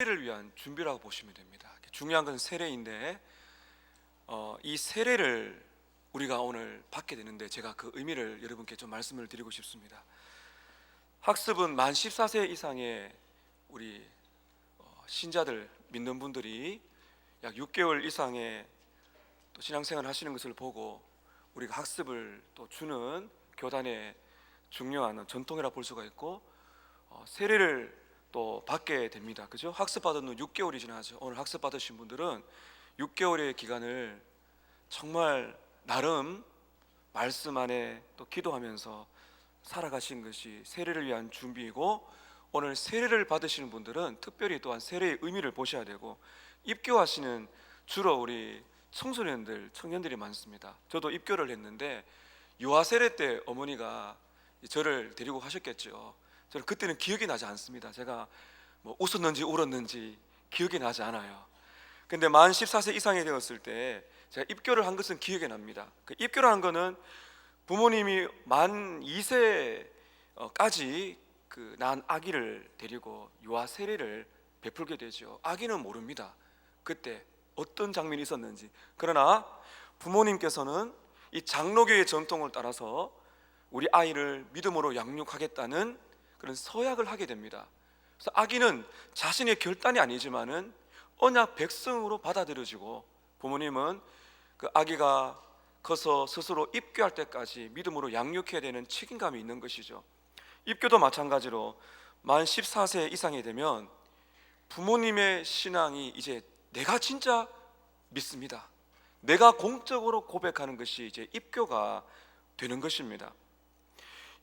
세례를 위한 준비라고 보시면 됩니다. 중요한 건 세례인데 어, 이 세례를 우리가 오늘 받게 되는데 제가 그 의미를 여러분께 좀 말씀을 드리고 싶습니다. 학습은 만 14세 이상의 우리 어, 신자들 믿는 분들이 약 6개월 이상의 또 신앙생활 하시는 것을 보고 우리가 학습을 또 주는 교단의 중요한 전통이라 볼 수가 있고 어, 세례를 또 받게 됩니다. 그죠? 학습 받은 후 6개월이 지나죠. 오늘 학습 받으신 분들은 6개월의 기간을 정말 나름 말씀 안에 또 기도하면서 살아가신 것이 세례를 위한 준비이고 오늘 세례를 받으시는 분들은 특별히 또한 세례의 의미를 보셔야 되고 입교하시는 주로 우리 청소년들, 청년들이 많습니다. 저도 입교를 했는데 유아 세례 때 어머니가 저를 데리고 가셨겠죠. 저는 그때는 기억이 나지 않습니다. 제가 뭐 웃었는지 울었는지 기억이 나지 않아요. 근데 만 14세 이상이 되었을 때 제가 입교를 한 것은 기억이 납니다. 그 입교라는 거는 부모님이 만 2세까지 그 난 아기를 데리고 유아 세례를 베풀게 되죠. 아기는 모릅니다. 그때 어떤 장면이 있었는지. 그러나 부모님께서는 이 장로교의 전통을 따라서 우리 아이를 믿음으로 양육하겠다는 그런 서약을 하게 됩니다. 그래서 아기는 자신의 결단이 아니지만은 언약 백성으로 받아들여지고 부모님은 그 아기가 커서 스스로 입교할 때까지 믿음으로 양육해야 되는 책임감이 있는 것이죠. 입교도 마찬가지로 만 14세 이상이 되면 부모님의 신앙이 이제 내가 진짜 믿습니다. 내가 공적으로 고백하는 것이 이제 입교가 되는 것입니다.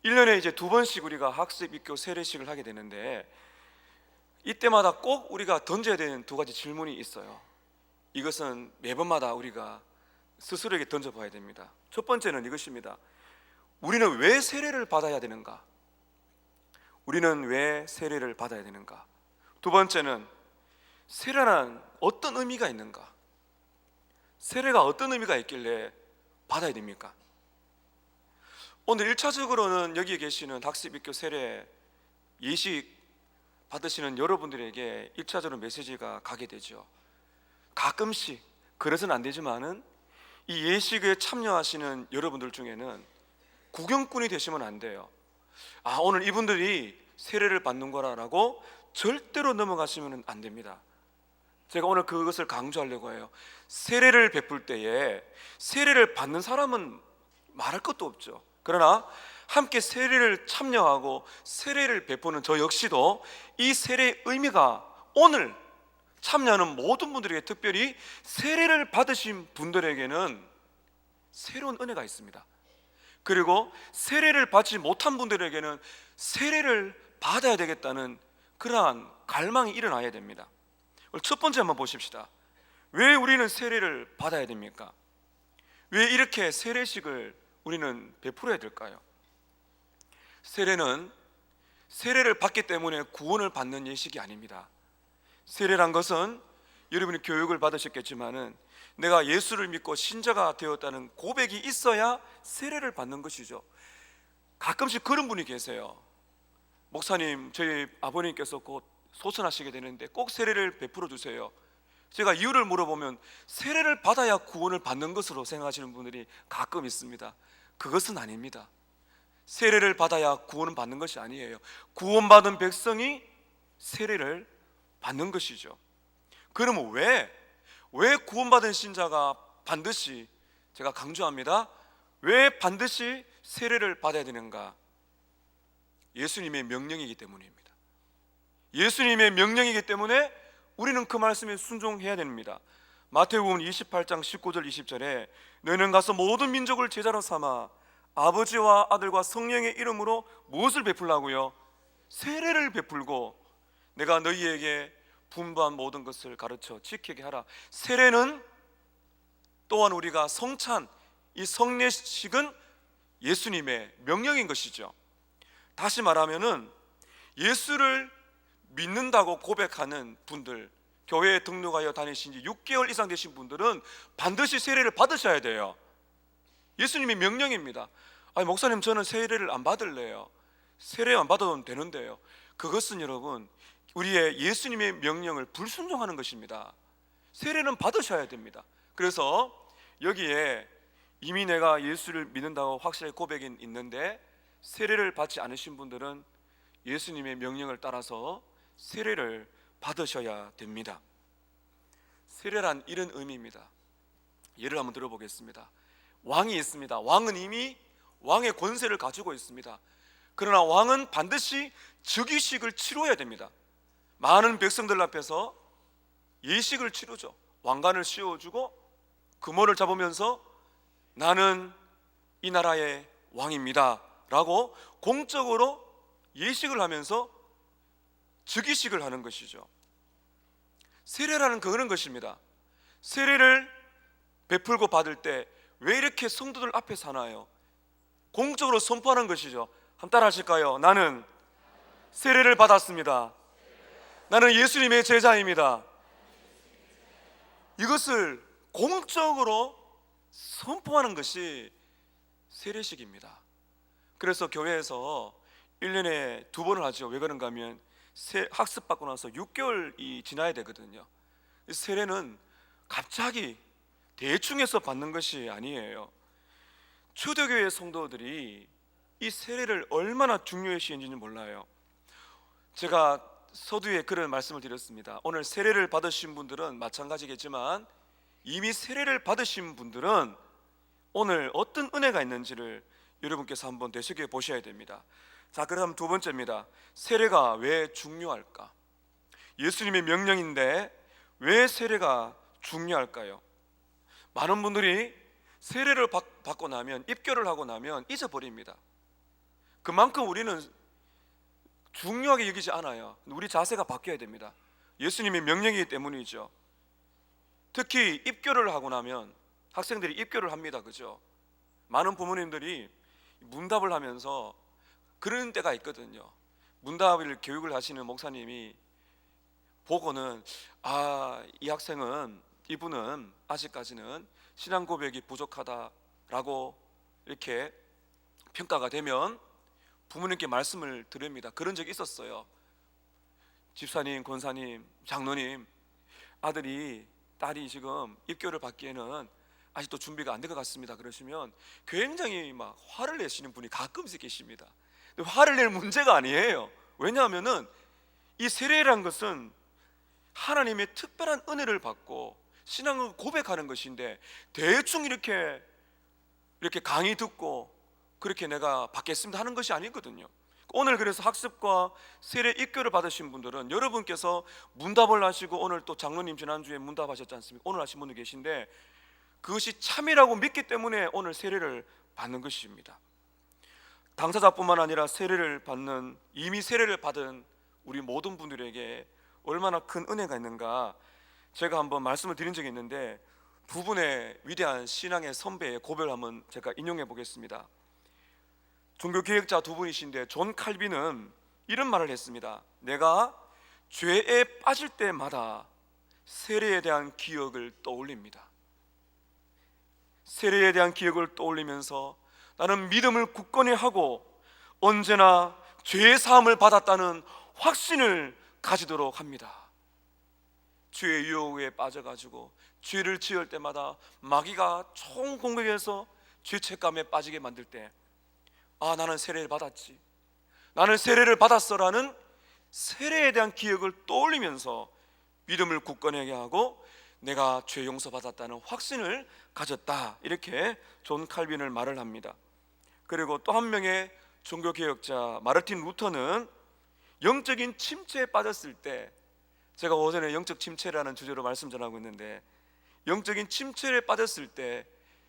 1년에 이제 두 번씩 우리가 학습 입교 세례식을 하게 되는데 이때마다 꼭 우리가 던져야 되는 두 가지 질문이 있어요. 이것은 매번마다 우리가 스스로에게 던져봐야 됩니다. 첫 번째는 이것입니다. 우리는 왜 세례를 받아야 되는가? 우리는 왜 세례를 받아야 되는가? 두 번째는 세례란 어떤 의미가 있는가? 세례가 어떤 의미가 있길래 받아야 됩니까? 오늘 1차적으로는 여기 계시는 학습입교 세례 예식 받으시는 여러분들에게 1차적으로 메시지가 가게 되죠. 가끔씩 그래서는 안 되지만은 이 예식에 참여하시는 여러분들 중에는 구경꾼이 되시면 안 돼요. 아, 오늘 이분들이 세례를 받는 거라라고 절대로 넘어가시면 안 됩니다. 제가 오늘 그것을 강조하려고 해요. 세례를 베풀 때에 세례를 받는 사람은 말할 것도 없죠. 그러나 함께 세례를 참여하고 세례를 베푸는 저 역시도 이 세례의 의미가 오늘 참여하는 모든 분들에게 특별히 세례를 받으신 분들에게는 새로운 은혜가 있습니다. 그리고 세례를 받지 못한 분들에게는 세례를 받아야 되겠다는 그러한 갈망이 일어나야 됩니다. 첫 번째 한번 보십시다. 왜 우리는 세례를 받아야 됩니까? 왜 이렇게 세례식을 우리는 베풀어야 될까요? 세례는 세례를 받기 때문에 구원을 받는 예식이 아닙니다. 세례란 것은 여러분이 교육을 받으셨겠지만은 내가 예수를 믿고 신자가 되었다는 고백이 있어야 세례를 받는 것이죠. 가끔씩 그런 분이 계세요. 목사님, 저희 아버님께서 곧 소천하시게 되는데 꼭 세례를 베풀어 주세요. 제가 이유를 물어보면 세례를 받아야 구원을 받는 것으로 생각하시는 분들이 가끔 있습니다. 그것은 아닙니다. 세례를 받아야 구원은 받는 것이 아니에요. 구원받은 백성이 세례를 받는 것이죠. 그러면 왜, 왜 구원받은 신자가 반드시 제가 강조합니다. 왜 반드시 세례를 받아야 되는가? 예수님의 명령이기 때문입니다. 예수님의 명령이기 때문에 우리는 그 말씀에 순종해야 됩니다. 마태복음 28장 19절 20절에 너희는 가서 모든 민족을 제자로 삼아 아버지와 아들과 성령의 이름으로 무엇을 베풀라고요? 세례를 베풀고 내가 너희에게 분부한 모든 것을 가르쳐 지키게 하라. 세례는 또한 우리가 성찬 이 성례식은 예수님의 명령인 것이죠. 다시 말하면은 예수를 믿는다고 고백하는 분들 교회에 등록하여 다니신 지 6개월 이상 되신 분들은 반드시 세례를 받으셔야 돼요. 예수님의 명령입니다. 아니 목사님 저는 세례를 안 받을래요. 세례 안 받아도 되는데요. 그것은 여러분 우리의 예수님의 명령을 불순종하는 것입니다. 세례는 받으셔야 됩니다. 그래서 여기에 이미 내가 예수를 믿는다고 확실하게 고백이 있는데 세례를 받지 않으신 분들은 예수님의 명령을 따라서 세례를 받으셔야 됩니다. 세례란 이런 의미입니다. 예를 한번 들어보겠습니다. 왕이 있습니다. 왕은 이미 왕의 권세를 가지고 있습니다. 그러나 왕은 반드시 즉위식을 치러야 됩니다. 많은 백성들 앞에서 예식을 치르죠. 왕관을 씌워주고 금호를 잡으면서 나는 이 나라의 왕입니다. 라고 공적으로 예식을 하면서 즉위식을 하는 것이죠. 세례라는 그런 것입니다. 세례를 베풀고 받을 때 왜 이렇게 성도들 앞에서 하나요? 공적으로 선포하는 것이죠. 한 따라 하실까요? 나는 세례를 받았습니다. 나는 예수님의 제자입니다. 이것을 공적으로 선포하는 것이 세례식입니다. 그래서 교회에서 1년에 두 번을 하죠. 왜 그런가 하면 세- 학습받고 나서 6개월이 지나야 되거든요. 이 세례는 갑자기 대충해서 받는 것이 아니에요. 초대교회 성도들이 이 세례를 얼마나 중요시 여기는지 몰라요. 제가 서두에 그런 말씀을 드렸습니다. 오늘 세례를 받으신 분들은 마찬가지겠지만 이미 세례를 받으신 분들은 오늘 어떤 은혜가 있는지를 여러분께서 한번 되새겨 보셔야 됩니다. 자, 그럼 두 번째입니다. 세례가 왜 중요할까? 예수님의 명령인데 왜 세례가 중요할까요? 많은 분들이 세례를 받, 받고 나면 입교를 하고 나면 잊어버립니다. 그만큼 우리는 중요하게 여기지 않아요. 우리 자세가 바뀌어야 됩니다. 예수님의 명령이기 때문이죠. 특히 입교를 하고 나면 학생들이 입교를 합니다. 그죠? 많은 부모님들이 문답을 하면서 그런 때가 있거든요. 문답을 교육을 하시는 목사님이 보고는 아, 이 학생은 이분은 아직까지는 신앙 고백이 부족하다라고 이렇게 평가가 되면 부모님께 말씀을 드립니다. 그런 적이 있었어요. 집사님, 권사님, 장로님, 아들이 딸이 지금 입교를 받기에는 아직도 준비가 안 된 것 같습니다. 그러시면 굉장히 막 화를 내시는 분이 가끔씩 계십니다. 근데 화를 낼 문제가 아니에요. 왜냐하면은 이 세례란 것은 하나님의 특별한 은혜를 받고 신앙을 고백하는 것인데 대충 이렇게 이렇게 강의 듣고 그렇게 내가 받겠습니다 하는 것이 아니거든요. 오늘 그래서 학습과 세례 입교를 받으신 분들은 여러분께서 문답을 하시고 오늘 또 장로님 지난주에 문답하셨지 않습니까? 오늘 하신 분도 계신데 그것이 참이라고 믿기 때문에 오늘 세례를 받는 것입니다. 당사자뿐만 아니라 세례를 받는 이미 세례를 받은 우리 모든 분들에게 얼마나 큰 은혜가 있는가 제가 한번 말씀을 드린 적이 있는데 두 분의 위대한 신앙의 선배의 고백을 한번 제가 인용해 보겠습니다. 종교 개혁자 두 분이신데 존 칼빈은 이런 말을 했습니다. 내가 죄에 빠질 때마다 세례에 대한 기억을 떠올립니다. 세례에 대한 기억을 떠올리면서 나는 믿음을 굳건히 하고 언제나 죄의 사함을 받았다는 확신을 가지도록 합니다. 죄의 유혹에 빠져가지고 죄를 지을 때마다 마귀가 총 공격해서 죄책감에 빠지게 만들 때, 아 나는 세례를 받았지, 나는 세례를 받았어라는 세례에 대한 기억을 떠올리면서 믿음을 굳건하게 하고 내가 죄 용서 받았다는 확신을 가졌다 이렇게 존 칼빈을 말을 합니다. 그리고 또 한 명의 종교 개혁자 마르틴 루터는 영적인 침체에 빠졌을 때 제가 오전에 영적 침체라는 주제로 말씀 전하고 있는데 영적인 침체에 빠졌을 때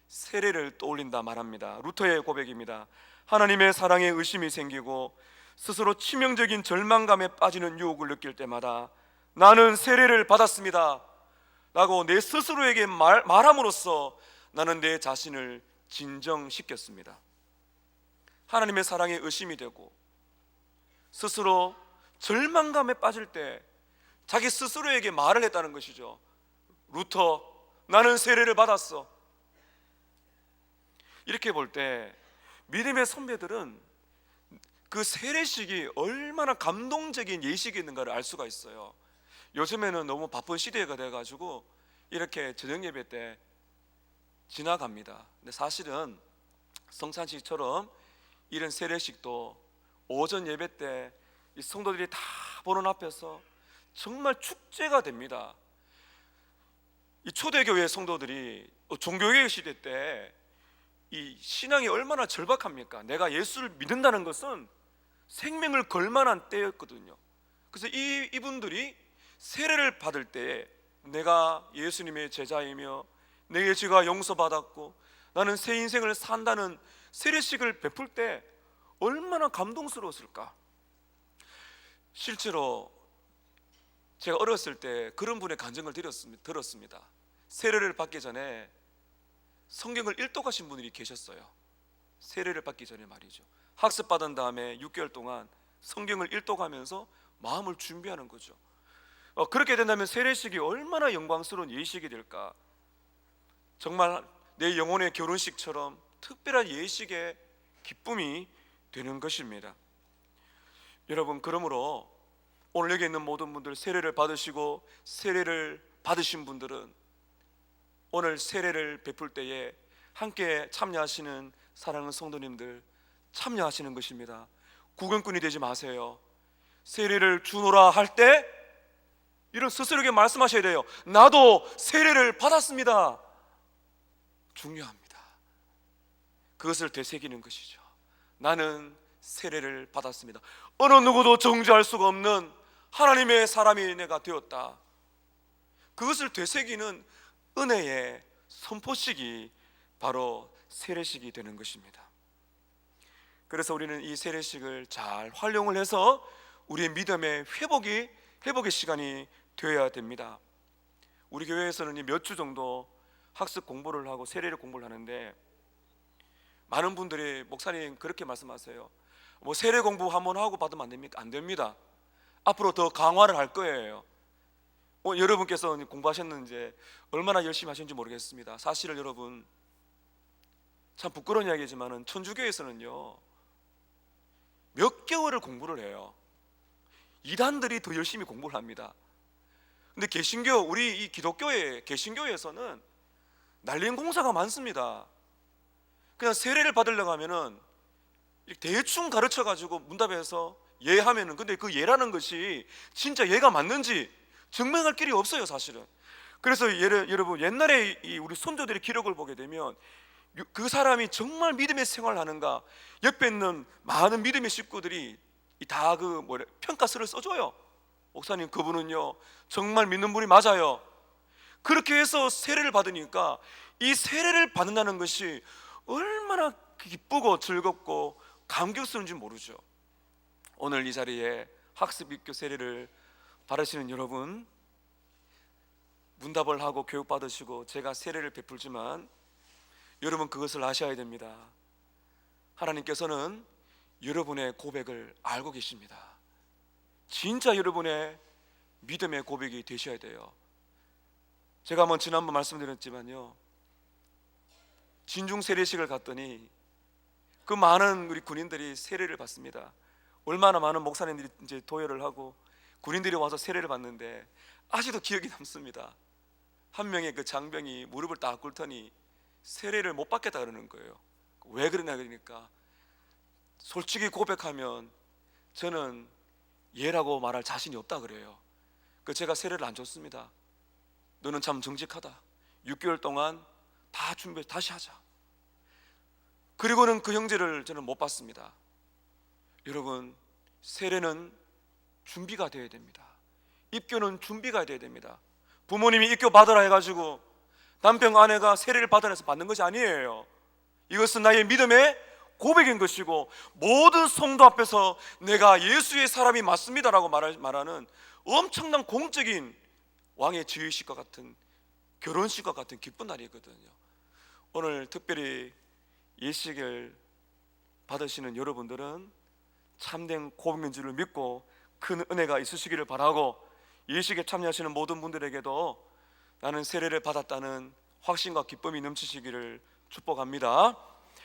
세례를 떠올린다 말합니다. 루터의 고백입니다. 하나님의 사랑에 의심이 생기고 스스로 치명적인 절망감에 빠지는 유혹을 느낄 때마다 나는 세례를 받았습니다. 라고 내 스스로에게 말, 말함으로써 나는 내 자신을 진정시켰습니다. 하나님의 사랑에 의심이 되고 스스로 절망감에 빠질 때 자기 스스로에게 말을 했다는 것이죠. 루터, 나는 세례를 받았어. 이렇게 볼 때 믿음의 선배들은 그 세례식이 얼마나 감동적인 예식이 있는가를 알 수가 있어요. 요즘에는 너무 바쁜 시대가 돼 가지고 이렇게 저녁 예배 때 지나갑니다. 근데 사실은 성찬식처럼 이런 세례식도 오전 예배 때 이 성도들이 다 보는 앞에서 정말 축제가 됩니다. 이 초대교회 성도들이 종교개혁 시대 때 이 신앙이 얼마나 절박합니까? 내가 예수를 믿는다는 것은 생명을 걸 만한 때였거든요. 그래서 이 이분들이 세례를 받을 때 내가 예수님의 제자이며 내게 죄가 용서받았고 나는 새 인생을 산다는 세례식을 베풀 때 얼마나 감동스러웠을까? 실제로 제가 어렸을 때 그런 분의 간증을. 들었습니다. 세례를 받기 전에 성경을 일독하신 분들이 계셨어요. 세례를 받기 전에 말이죠. 학습 받은 다음에 6개월 동안 성경을 일독하면서 마음을 준비하는 거죠. 어, 그렇게 된다면 세례식이 얼마나 영광스러운 예식이 될까? 정말 내 영혼의 결혼식처럼 특별한 예식의 기쁨이 되는 것입니다. 여러분 그러므로 오늘 여기 있는 모든 분들 세례를 받으시고 세례를 받으신 분들은 오늘 세례를 베풀 때에 함께 참여하시는 사랑하는 성도님들 참여하시는 것입니다. 구경꾼이 되지 마세요. 세례를 주노라 할 때 이런 스스로에게 말씀하셔야 돼요. 나도 세례를 받았습니다. 중요합니다. 그것을 되새기는 것이죠. 나는 세례를 받았습니다. 어느 누구도 정죄할 수가 없는 하나님의 사람이 내가 되었다. 그것을 되새기는 은혜의 선포식이 바로 세례식이 되는 것입니다. 그래서 우리는 이 세례식을 잘 활용을 해서 우리의 믿음의 회복이 회복의 시간이 되어야 됩니다. 우리 교회에서는 몇 주 정도 학습 공부를 하고 세례를 공부를 하는데 많은 분들이 목사님 그렇게 말씀하세요. 뭐 세례 공부 한번 하고 받으면 안 됩니까? 안 됩니다. 앞으로 더 강화를 할 거예요. 어, 여러분께서 공부하셨는지 얼마나 열심히 하셨는지 모르겠습니다. 사실은 여러분 참 부끄러운 이야기지만은 천주교에서는요 몇 개월을 공부를 해요. 이단들이 더 열심히 공부를 합니다. 근데 개신교 우리 이 기독교의 개신교에서는 날린 공사가 많습니다. 그냥 세례를 받으려고 하면은 대충 가르쳐 가지고 문답해서 예하면은 근데 그 예라는 것이 진짜 예가 맞는지 증명할 길이 없어요, 사실은. 그래서 예를, 여러분 옛날에 이 우리 손조들의 기록을 보게 되면 유- 그 사람이 정말 믿음의 생활을 하는가 옆에 있는 많은 믿음의 식구들이 다 그 뭐래 평가서를 써줘요. 목사님 그분은요 정말 믿는 분이 맞아요. 그렇게 해서 세례를 받으니까 이 세례를 받는다는 것이 얼마나 기쁘고 즐겁고 감격스러운지 모르죠. 오늘 이 자리에 학습 입교 세례를 받으시는 여러분 문답을 하고 교육 받으시고 제가 세례를 베풀지만 여러분 그것을 아셔야 됩니다. 하나님께서는 여러분의 고백을 알고 계십니다. 진짜 여러분의 믿음의 고백이 되셔야 돼요. 제가 한번 지난번 말씀드렸지만요. 진중 세례식을 갔더니 그 많은 우리 군인들이 세례를 받습니다. 얼마나 많은 목사님들이 이제 도열을 하고 군인들이 와서 세례를 받는데 아직도 기억이 남습니다. 한 명의 그 장병이 무릎을 딱 꿇더니 세례를 못 받겠다 그러는 거예요. 왜 그러냐 그러니까 솔직히 고백하면 저는 예라고 말할 자신이 없다 그래요. 그 제가 세례를 안 줬습니다. 너는 참 정직하다. 6개월 동안 다 준비 다시 하자. 그리고는 그 형제를 저는 못 봤습니다. 여러분 세례는 준비가 되어야 됩니다. 입교는 준비가 되어야 됩니다. 부모님이 입교 받으라 해가지고 남편 아내가 세례를 받으라 해서 받는 것이 아니에요. 이것은 나의 믿음의 고백인 것이고 모든 성도 앞에서 내가 예수의 사람이 맞습니다라고 말하- 말하는 엄청난 공적인 왕의 지휘식과 같은 결혼식과 같은 기쁜 날이거든요. 오늘 특별히 예식을 받으시는 여러분들은 참된 고백인 줄을 믿고 큰 은혜가 있으시기를 바라고 예식에 참여하시는 모든 분들에게도 나는 세례를 받았다는 확신과 기쁨이 넘치시기를 축복합니다.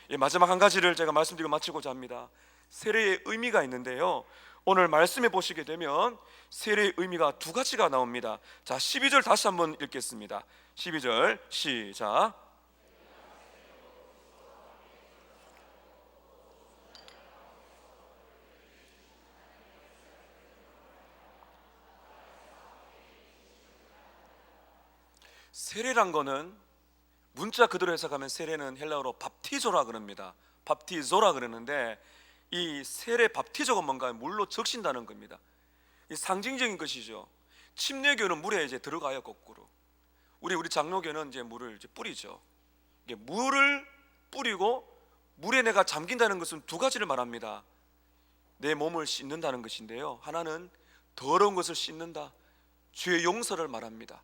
예, 마지막 한 가지를 제가 말씀드리고 마치고자 합니다. 세례의 의미가 있는데요. 오늘 말씀해 보시게 되면 세례의 의미가 두 가지가 나옵니다. 자, 12절 다시 한번 읽겠습니다. 12절 시작. 세례란 거는 문자 그대로 해석하면 세례는 헬라어로 밥티조라 그럽니다. 밥티조라 그러는데 이 세례 밥티조가 뭔가 물로 적신다는 겁니다. 이 상징적인 것이죠. 침례교는 물에 이제 들어가요 거꾸로. 우리 우리 장로교는 이제 물을 이제 뿌리죠. 이게 물을 뿌리고 물에 내가 잠긴다는 것은 두 가지를 말합니다. 내 몸을 씻는다는 것인데요. 하나는 더러운 것을 씻는다. 죄의 용서를 말합니다.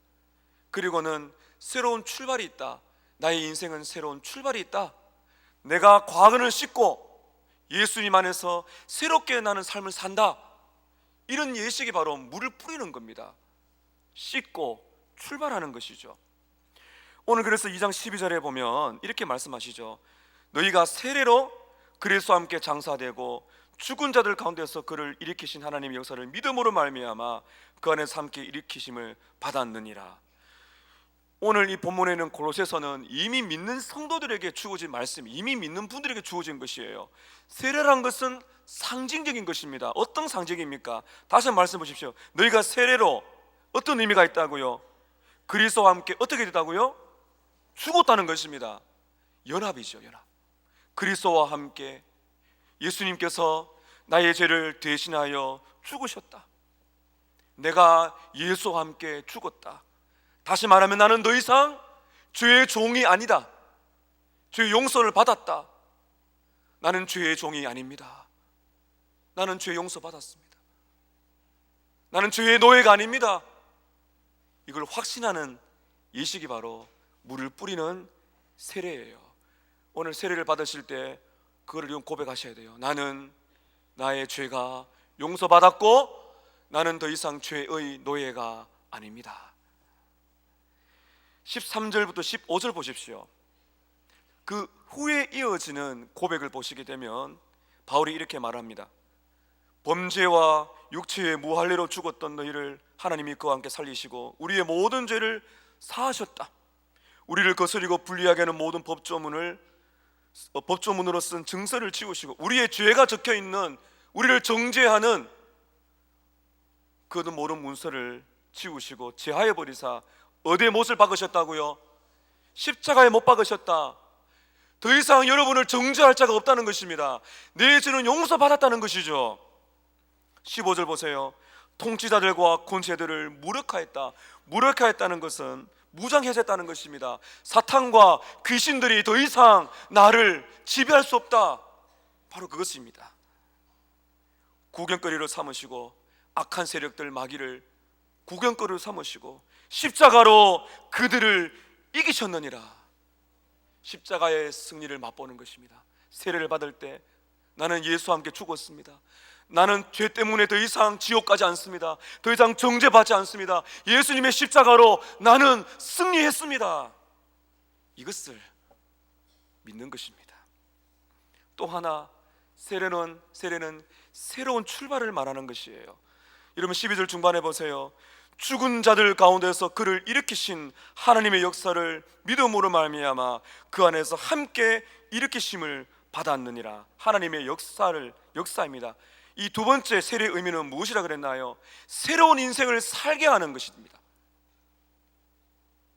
그리고는 새로운 출발이 있다. 나의 인생은 새로운 출발이 있다. 내가 과거를 씻고 예수님 안에서 새롭게 나는 삶을 산다. 이런 예식이 바로 물을 뿌리는 겁니다. 씻고 출발하는 것이죠. 오늘 그래서 2장 12절에 보면 이렇게 말씀하시죠. 너희가 세례로 그리스도와 함께 장사되고 죽은 자들 가운데서 그를 일으키신 하나님의 역사를 믿음으로 말미암아 그 안에서 함께 일으키심을 받았느니라. 오늘 이 본문에는 골로새서는 이미 믿는 성도들에게 주어진 말씀, 이미 믿는 분들에게 주어진 것이에요. 세례란 것은 상징적인 것입니다. 어떤 상징입니까? 다시 말씀 보십시오. 너희가 세례로 어떤 의미가 있다고요? 그리스도와 함께 어떻게 됐다고요? 죽었다는 것입니다. 연합이죠, 연합. 그리스도와 함께 예수님께서 나의 죄를 대신하여 죽으셨다. 내가 예수와 함께 죽었다. 다시 말하면 나는 더 이상 죄의 종이 아니다. 죄의 용서를 받았다. 나는 죄의 종이 아닙니다. 나는 죄 용서 받았습니다. 나는 죄의 노예가 아닙니다. 이걸 확신하는 예식이 바로 물을 뿌리는 세례예요. 오늘 세례를 받으실 때 그거를 좀 고백하셔야 돼요. 나는 나의 죄가 용서받았고 나는 더 이상 죄의 노예가 아닙니다. 13절부터 15절 보십시오. 그 후에 이어지는 고백을 보시게 되면 바울이 이렇게 말합니다. 범죄와 육체의 무할례로 죽었던 너희를 하나님이 그와 함께 살리시고 우리의 모든 죄를 사하셨다. 우리를 거스리고 불리하게 하는 모든 법조문을 어, 법조문으로 쓴 증서를 지우시고 우리의 죄가 적혀 있는 우리를 정죄하는 그도 모든 문서를 지우시고 제하여 버리사 어디에 못을 박으셨다고요? 십자가에 못 박으셨다. 더 이상 여러분을 정죄할 자가 없다는 것입니다. 내 죄는 용서받았다는 것이죠. 15절 보세요. 통치자들과 권세들을 무력화했다. 무력화했다는 것은 무장해제했다는 것입니다. 사탄과 귀신들이 더 이상 나를 지배할 수 없다. 바로 그것입니다. 구경거리로 삼으시고 악한 세력들 마귀를 구경거리로 삼으시고 십자가로 그들을 이기셨느니라. 십자가의 승리를 맛보는 것입니다. 세례를 받을 때 나는 예수와 함께 죽었습니다. 나는 죄 때문에 더 이상 지옥 가지 않습니다. 더 이상 정죄받지 않습니다. 예수님의 십자가로 나는 승리했습니다. 이것을 믿는 것입니다. 또 하나 세례는 세례는 새로운 출발을 말하는 것이에요. 여러분 12절 중반에 보세요. 죽은 자들 가운데서 그를 일으키신 하나님의 역사를 믿음으로 말미암아 그 안에서 함께 일으키심을 받았느니라. 하나님의 역사를 역사입니다. 이 두 번째 세례의 의미는 무엇이라 그랬나요? 새로운 인생을 살게 하는 것입니다.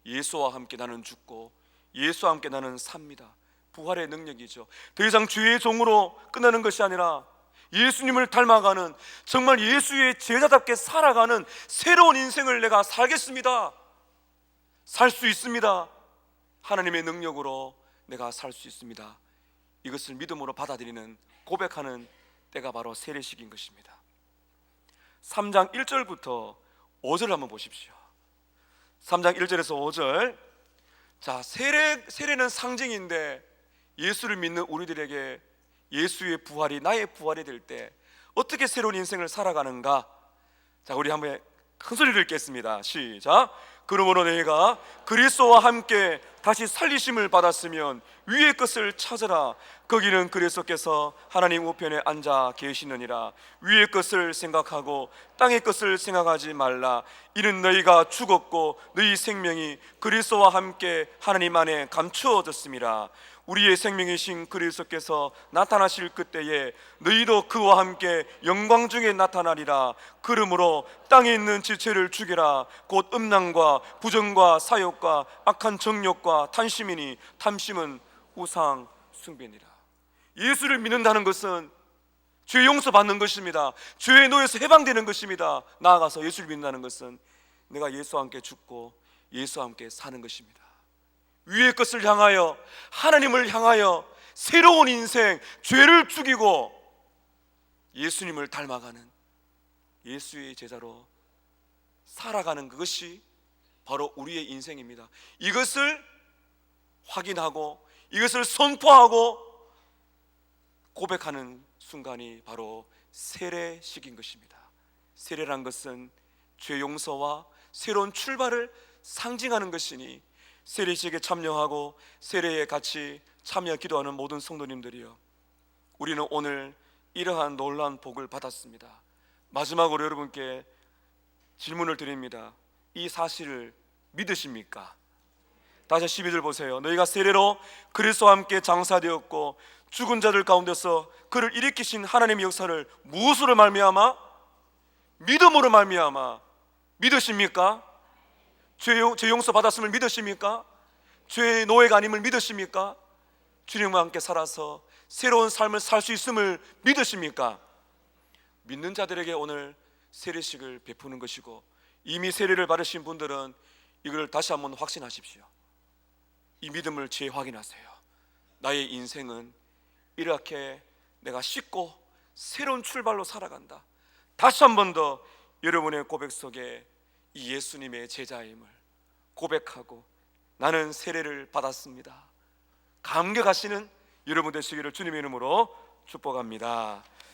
예수와 함께 나는 죽고 예수와 함께 나는 삽니다. 부활의 능력이죠. 더 이상 죄의 종으로 끝나는 것이 아니라 예수님을 닮아가는 정말 예수의 제자답게 살아가는 새로운 인생을 내가 살겠습니다. 살 수 있습니다. 하나님의 능력으로 내가 살 수 있습니다. 이것을 믿음으로 받아들이는 고백하는 때가 바로 세례식인 것입니다. 3장 1절부터 5절 한번 보십시오. 3장 1절에서 5절. 자, 세례 세례는 상징인데 예수를 믿는 우리들에게 예수의 부활이 나의 부활이 될 때 어떻게 새로운 인생을 살아가는가? 자, 우리 한번 큰 소리를 읽겠습니다. 시작. 그러므로 너희가 그리스도와 함께 다시 살리심을 받았으면 위의 것을 찾으라. 거기는 그리스도께서 하나님 우편에 앉아 계시느니라. 위의 것을 생각하고 땅의 것을 생각하지 말라. 이는 너희가 죽었고 너희 생명이 그리스도와 함께 하나님 안에 감추어졌습니다. 우리의 생명이신 그리스도께서 나타나실 그때에 너희도 그와 함께 영광 중에 나타나리라. 그러므로 땅에 있는 지체를 죽이라. 곧 음란과 부정과 사욕과 악한 정욕과 탐심이니 탐심은 우상 숭배니라. 예수를 믿는다는 것은 죄 용서 받는 것입니다. 죄의 노예에서 해방되는 것입니다. 나아가서 예수를 믿는다는 것은 내가 예수와 함께 죽고 예수와 함께 사는 것입니다. 위의 것을 향하여 하나님을 향하여 새로운 인생, 죄를 죽이고 예수님을 닮아가는 예수의 제자로 살아가는 그것이 바로 우리의 인생입니다. 이것을 확인하고 이것을 선포하고 고백하는 순간이 바로 세례식인 것입니다. 세례란 것은 죄 용서와 새로운 출발을 상징하는 것이니 세례식에 참여하고 세례에 같이 참여 기도하는 모든 성도님들이요. 우리는 오늘 이러한 놀라운 복을 받았습니다. 마지막으로 여러분께 질문을 드립니다. 이 사실을 믿으십니까? 다시 12절 보세요. 너희가 세례로 그리스도와 함께 장사되었고 죽은 자들 가운데서 그를 일으키신 하나님의 역사를 무엇으로 말미암아 믿음으로 말미암아 믿으십니까? 죄, 용- 죄 용서 받았음을 믿으십니까? 죄의 노예가 아님을 믿으십니까? 주님과 함께 살아서 새로운 삶을 살 수 있음을 믿으십니까? 믿는 자들에게 오늘 세례식을 베푸는 것이고 이미 세례를 받으신 분들은 이걸 다시 한번 확신하십시오. 이 믿음을 재확인하세요. 나의 인생은 이렇게 내가 씻고 새로운 출발로 살아간다. 다시 한 번 더 여러분의 고백 속에 이 예수님의 제자임을 고백하고 나는 세례를 받았습니다. 감격하시는 여러분 되시기를 주님의 이름으로 축복합니다.